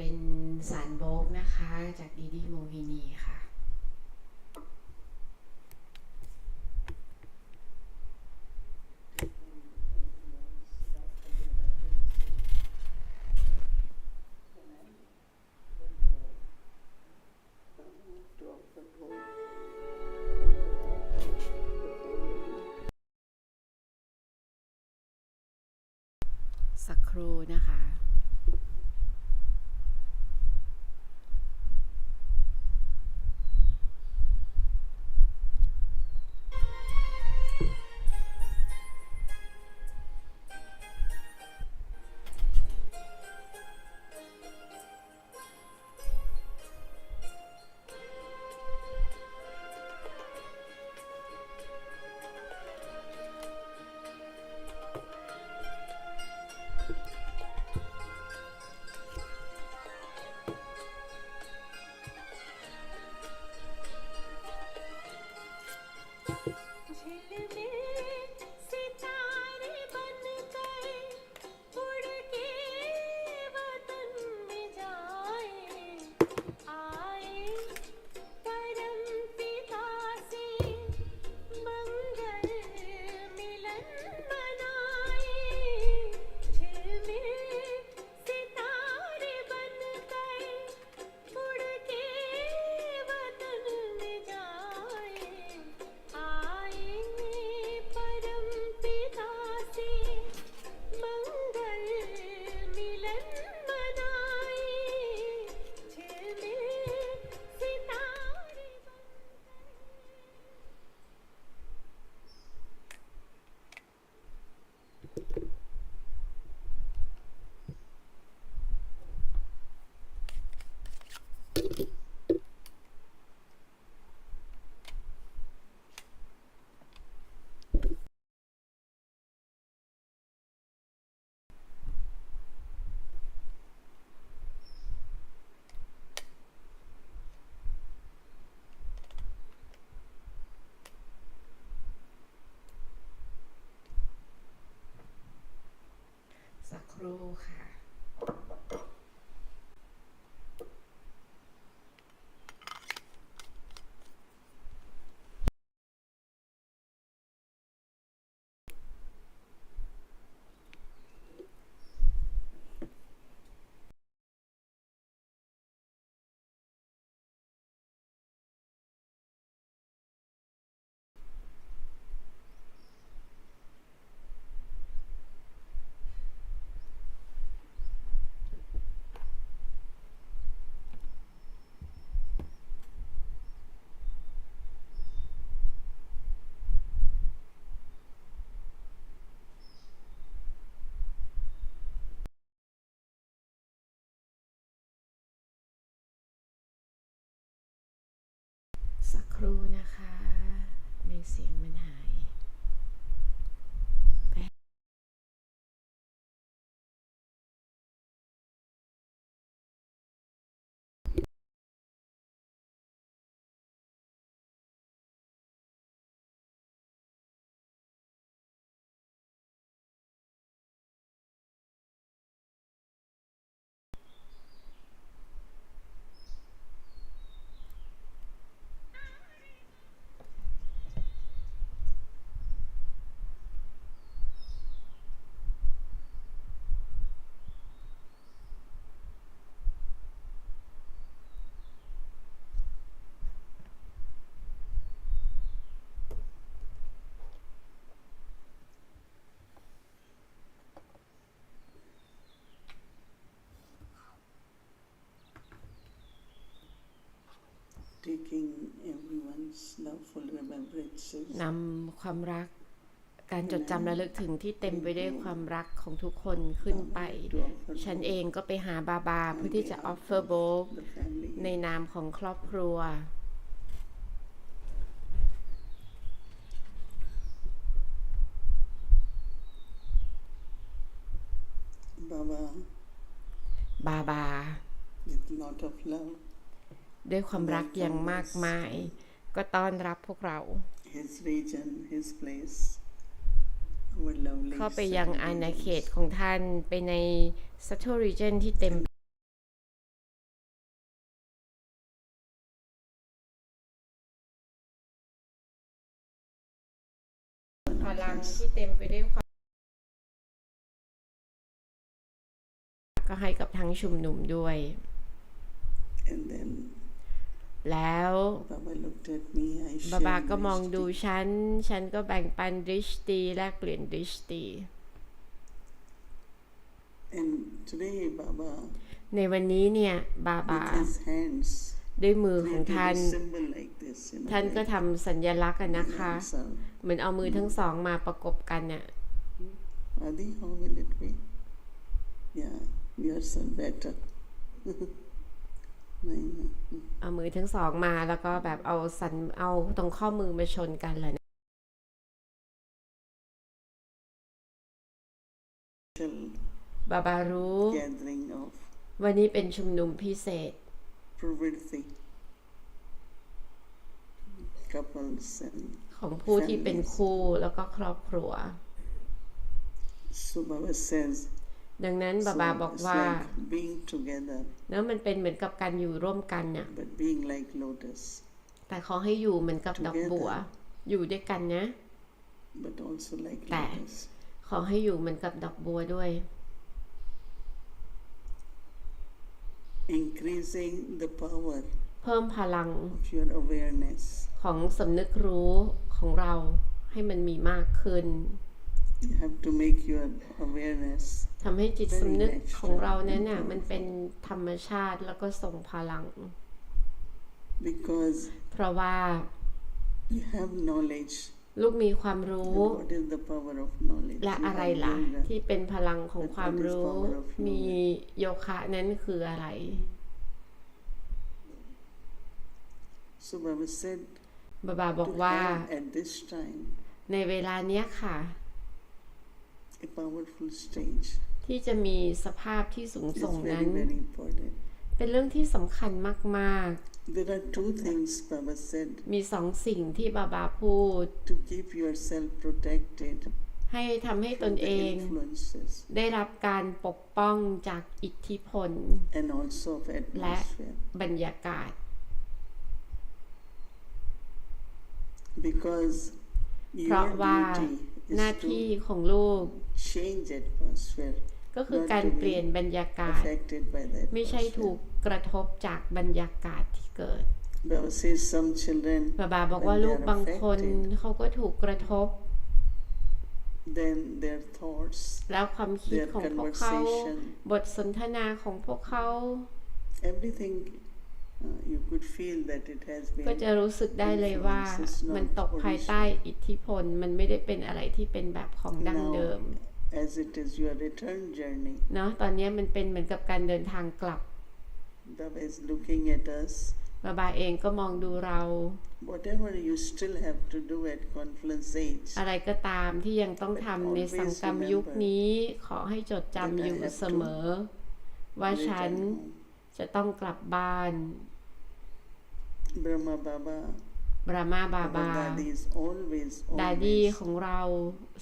เป็นสารโบกนะคะ จากดีดีโมฮินีค่ะ ครู่นะคะ ในเสียงมันหายแป๊บน taking everyone's loveful remembrances นำความรัก การจดจำระลึกถึงที่เต็มไปด้วยความรักของทุกคนขึ้นไป to offer ฉันเองก็ไปหาบาบาเพื่อที่จะออฟเฟอร์โบก the family ในนามของครอบครัว Baba บาบา with lot of love ด้วยความรักอย่างมากมาย ก็ต้อนรับพวกเรา เข้าไปยังอาณาเขตของท่านไปในสัตว์รีเจนที่เต็มพลังที่เต็มไปด้วยความก็ให้กับทั้งชุมนุมด้วย And then แล้ว Baba looked at me. I บาบา shared ก็มอง drishti. ดูฉัน ฉันก็แบ่งปันดริชตีแลกเปลี่ยนดริชตี And today Baba, ในวันนี้เนี่ย บาบา with his hands, ด้วยมือของ created ท่าน a symbol like this. You know, ท่านก็ like ทำสัญลักษณ์อะนะคะ himself. เหมือนเอามือทั้งสองมาประกบกันเนี่ย Adi, how will it be? Yeah, yours are better. I know. เอามือทั้งสองมาแล้วก็แบบเอาสันเอาตรงข้อมือมาชนกันเลยนะ Special บาบารู้ gathering of วันนี้เป็นชุมนุมพิเศษ Pravritti couples and ของผู้ที่เป็นคู่แล้วก็ครอบครัว so Baba says ดังนั้นบา so บาบอก it's ว่า like being together แล้วมันเป็นเหมือนกับการอยู่ร่วมกันเนี่ย but being like lotus แต่ขอให้อยู่เหมือนกับดอกบัว อยู่ด้วยกันนะ but also like Tè. lotus ขอให้อยู่เหมือนกับดอกบัวด้วย increasing the power เพิ่มพลัง of your awareness ของสำนึกรู้ของเราให้มันมีมากขึ้น you have to make your awareness ทำให้จิตสำนึกของเรานั้นน่ะมันเป็นธรรมชาติแล้วก็ทรงพลัง because เพราะว่า you have knowledge ลูกมีความรู้ and what is the power of knowledge และ You อะไร have ล่ะ yoga. ที่เป็นพลังของ But ความ what is รู้ power of yoga? มีโยคะนั้นคืออะไร so Baba said บาบาบอก to ว่า have at this time ในเวลาเนี้ยค่ะ a powerful stage ที่จะมีสภาพที่สูง is ส่ง very นั้น very important. เป็นเรื่องที่สำคัญมาก There are two things Baba said ๆ มีสองสิ่งที่บาบาพูด to keep yourself protected ให้ทำให้ต from น the เอง influences ได้รับการปกป้องจากอิทธิพล and also of atmosphere บรรยากาศ because เพราะ your ว่า duty หน้า is ที่ to ของลูก change atmosphere ก็คือการเปลี่ยนบรรยากาศ affected by that ไม่ใช่ถูกกระทบจากบรรยากาศที่เกิด Baba says some children บาบาบอกว่าลูกบางคนเขาก็ถูกกระทบ then their thoughts แล้วความคิด their ของพวกเขา conversation บทสนทนาของพวกเขา ก็ been จะรู้สึกได้เลยว่า influences, not มันตกภายใต้อิทธิพล มันไม่ได้เป็นอะไรที่เป็นแบบของดั้งเดิม as it is your return journey เนาะตอนนี้มันเป็นเหมือนกับการเดินทางกลับ Baba is looking at us บาบาเองก็มองดูเรา whatever you still have to do at confluence age อะไรก็ตามที่ยังต้องทำในสังกรรมยุคนี้ ขอให้จดจำอยู่เสมอ ว่าฉัน return home. จะต้องกลับบ้าน Brahma Baba บรามาบา Baba บา Dadi is always ดาดี้ always ของเรา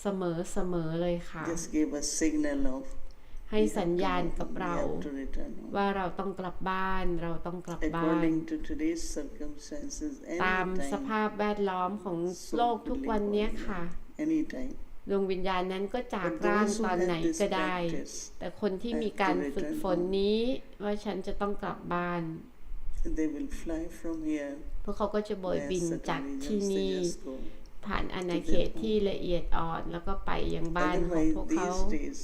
เสมอเสมอเลยค่ะ just gave a signal of ให้ we have สัญ to ญาณ go, กับ we เรา have to return home. ว่าเราต้องกลับบ้าน เราต้องกลับบ้าน according to today's circumstances ตามส anytime ภาพแวดล้อมของโลกทุกวันเนี้ยค่ะ anytime ดวงวิญญาณนั้นก็จาก But ร่าง those who ตอนไหน have this ก็ได้ practice แต่คนที่ have มี to การฝึก return ฝนนี้ว่าฉันจะต้องกลับบ้าน พวกเขาก็จะโบย where บิน certain จาก regions ที่ they นี่ just go ผ่านอาณาเขตที่ละเอียดอ่อนแล้วก็ไปยังบ้านของ otherwise พวกเขา these days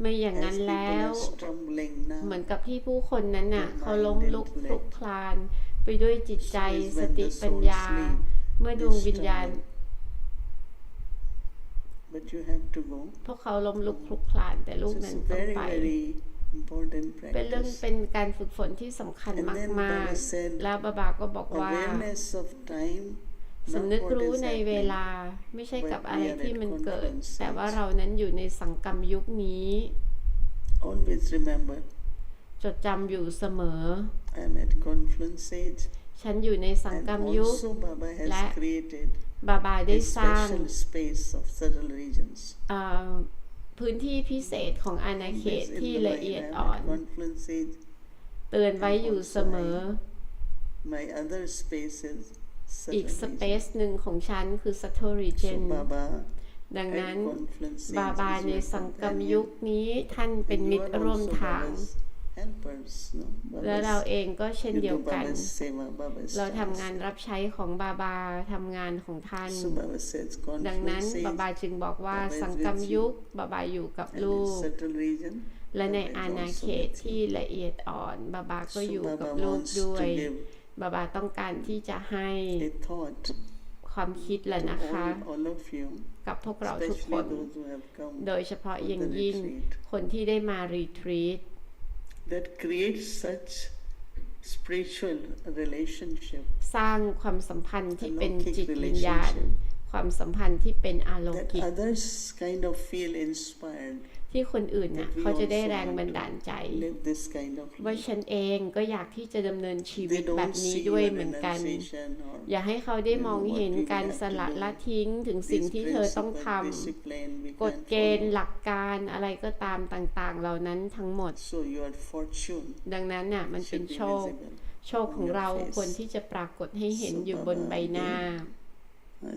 ไม่อย่าง as นั้น people แล้ว are stumbling เหมือน now กับที่ผู้คนนั้นน่ะ Their เขาล้ม mind ลุก and คลุกคลาน ไปด้วยจิตใจ So is ส when ติ the ปัญ soul ญา sleep เมื่อด they วงวิญญาณ stumble. but you have to go พวกเขาล้มลุกคลุกคลานแต่ลูก so นั้ it's นต้อง very ไป very important เป็นเรื่อง practice เป็นการฝึกฝนที่สำคัญ and then มาก Baba said ๆแล้วบาบาก็บอกว่า awareness of time สำนึก not what รู้ is ในเว happening ลาไม่ใช่กับ But อะไร we are ที่ at มันเกิด confluence แต่ว่า stage. เรานั้นอยู่ในสังกรรมยุคนี้ always remember จดจำอยู่เสมอ I'm at confluence age ฉันอยู่ในสัง and กรรมยุค also Baba has และ created บาบาได้ a สร้าง special space of subtle regions เอ่อพื้นที่พิเศษของอาณาเขต Always in ที่ the ละ mind, เอียด I'm อ่อน at confluence age เตือนไว้อยู่เสมอ my other spaces อีก subtle สเป regions. ซหนึ่งของฉันคือ s a t o r i g e so n Baba ดังนั้น at confluence บาบา sages ใน your สังกัม companion. ยุคนี้ท่านเป็น And มิ you ต are รร่วม also ทาง Baba's helpers, no? และเรา Baba's- เองก็เช่น you เดียว do กัน Baba's seva, Baba's เราทำ task. งานรับใช้ของบาบาทำงานของท่าน So Baba says ดังนั้น confluence บา sage บาจึงบอกว่า Baba is สังกัม with you ยุคบาบาอยู่กับ and ลู in ก subtle region และใน Baba is อาณา also เขต with you. ที่ละเอียดอ่อนบาบาก็ So อยู่กับ Baba ลูก wants ด้วย to give บาบาต้องการที่จะให้ a thought ความคิดแหละ to นะคะ all, all of you, กับพวกเราทุกค especially น those who have come โดยเฉพาะ for อย่าง the ยิ่ง retreat, คนที่ได้มารีทรีต that creates such spiritual relationship สร้างความสัมพันธ์ที่เป็น Alaukic จิตวิญญาณ relationship ความสัมพันธ์ที่เป็นอาโล that กิก others kind of feel inspired ที่คนอื่นน่ะ that we เขาจะได้ also แรง want บัน to ดาลใจ live this kind of ว่า life. ฉันเองก็อยากที่จะดำเนินชีวิ They ตแบบ don't นี้ see ด้วย your เหมือนกัน renunciation or อย่าให้เขาได้มองเห็นการสละละทิ้งถึงสิ่ง these ที่เธอต้อง principles, ทำ discipline we กฎ can't เกณฑ์ follow. หลักการอะไรก็ตามต่างๆ เหล่านั้นทั้งหมด So your fortune ดังนั้นน่ะมันเป็น should be โชค visible, โชคของเราควรที่จะปรากฏให้เห็นอยู่บนใบหน้า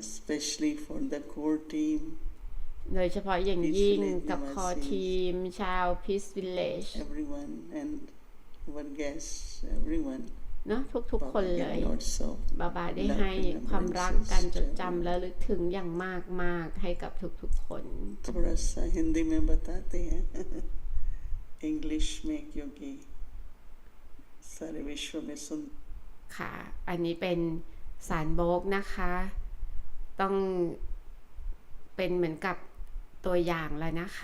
especially for the core team, โดยเฉพาะอย่างยิ่งกับคอทีมชาวพิสวิลเลจเนาะทุกๆ คนเลย บาบาได้ให้ความรักการจดจำและลึกถึงอย่างมากมากให้กับทุกๆ คนค่ะ อันนี้เป็นสารโบกนะคะ ต้องเป็นเหมือนกับ ตัวอย่างแล้วนะคะ